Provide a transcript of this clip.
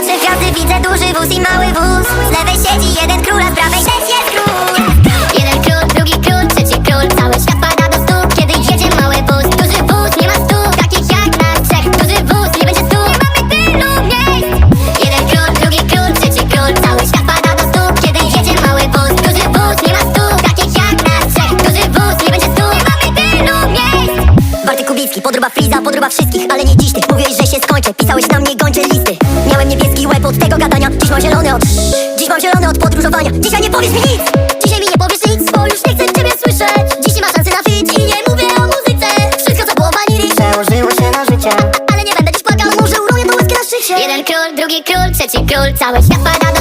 widzę duży wóz i mały wóz. Z lewej siedzi jeden król, a z prawej też jest król. Jeden król, drugi król, trzeci król. Cały świat pada do stóp, kiedy jedzie mały wóz. Duży wóz, nie ma stóp, takich jak nas trzech. Duży wóz, nie będzie stóp, nie mamy tylu miejsc. Jeden król, drugi król, trzeci król. Cały świat pada do stóp, kiedy jedzie mały wóz. Duży wóz, nie ma stóp, takich jak nas trzech. Duży wóz, nie będzie stóp, nie mamy tylu miejsc. Bartek Kubicki, podruba Friza, podruba wszystkich, ale nie dziś. Ty Mówiłeś, skończę, pisałeś na mnie gończe listy. Miałem niebieski łeb od tego gadania, dziś mam zielony od Dziś mam zielony od podróżowania, dzisiaj nie powiesz mi nic. Dzisiaj mi nie powiesz nic, bo już nie chcę ciebie słyszeć. Dziś nie ma szansy na fit i nie mówię o muzyce. Wszystko co było wanili przełożyło się na życie. Ale nie będę dziś płakał, może uronię tą łezkę na szczycie. Jeden król, drugi król, trzeci król. Cały świat pada do